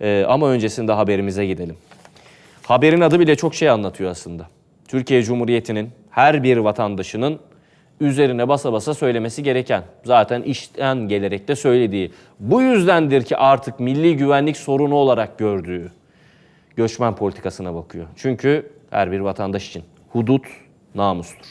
Ee, ama öncesinde haberimize gidelim. Haberin adı bile çok şey anlatıyor aslında. Türkiye Cumhuriyeti'nin her bir vatandaşının üzerine basa basa söylemesi gereken, zaten işten gelerek de söylediği, bu yüzdendir ki artık milli güvenlik sorunu olarak gördüğü göçmen politikasına bakıyor. Çünkü her bir vatandaş için hudut namustur.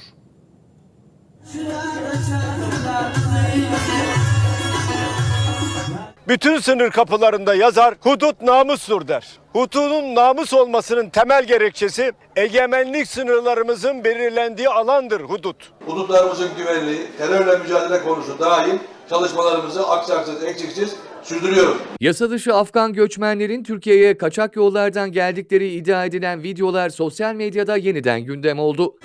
Bütün sınır kapılarında yazar hudut namustur der. Hududun namus olmasının temel gerekçesi egemenlik sınırlarımızın belirlendiği alandır hudut. hudutlarımızın güvenliği, terörle mücadele konusu dahil çalışmalarımızı aksaksız, eksiksiz sürdürüyoruz. Yasa dışı Afgan göçmenlerin Türkiye'ye kaçak yollardan geldikleri iddia edilen videolar sosyal medyada yeniden gündem oldu.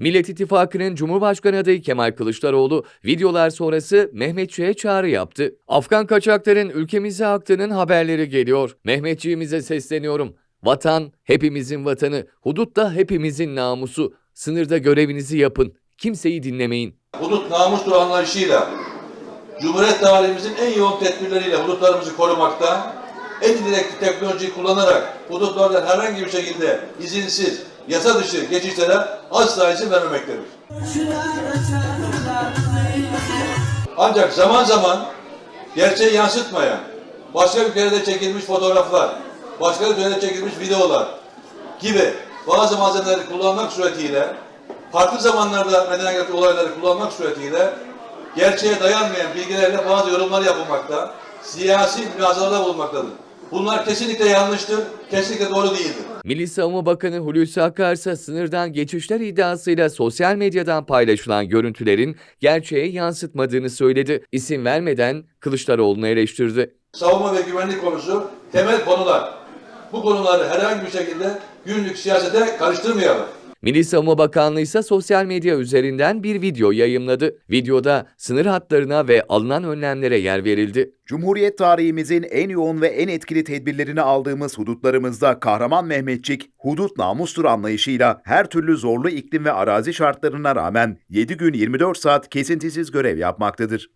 Millet İttifakı'nın Cumhurbaşkanı adayı Kemal Kılıçdaroğlu videolar sonrası Mehmetçiğe çağrı yaptı. Afgan kaçakların ülkemize aktığının haberleri geliyor. Mehmetçiğimize sesleniyorum. Vatan hepimizin vatanı, hudut da hepimizin namusu. Sınırda görevinizi yapın. Kimseyi dinlemeyin. Hudut namustur anlayışıyla, Cumhuriyet tarihimizin en yoğun tedbirleriyle hudutlarımızı korumakta, en ileri teknolojiyi kullanarak hudutlardan herhangi bir şekilde izinsiz, yasa dışı geçişlere asla izin vermemektedir. Ancak zaman zaman gerçeği yansıtmayan, başka ülkelerde çekilmiş fotoğraflar, başka ülkelerde çekilmiş videolar gibi bazı malzemeleri kullanmak suretiyle, farklı zamanlarda meydana gelen olayları kullanmak suretiyle gerçeğe dayanmayan bilgilerle bazı yorumlar yapılmakta, siyasi münazalarda bulunmaktadır. Bunlar kesinlikle yanlıştır, kesinlikle doğru değildir. Milli Savunma Bakanı Hulusi Akar ise sınırdan geçişler iddiasıyla sosyal medyadan paylaşılan görüntülerin gerçeğe yansıtmadığını söyledi. İsim vermeden Kılıçdaroğlu'nu eleştirdi. savunma ve güvenlik konusu temel konular. Bu konuları herhangi bir şekilde günlük siyasete karıştırmayalım. Milli Savunma Bakanlığı ise sosyal medya üzerinden bir video yayımladı. Videoda sınır hatlarına ve alınan önlemlere yer verildi. Cumhuriyet tarihimizin en yoğun ve en etkili tedbirlerini aldığımız hudutlarımızda kahraman Mehmetçik, hudut namustur anlayışıyla her türlü zorlu iklim ve arazi şartlarına rağmen 7 gün 24 saat kesintisiz görev yapmaktadır.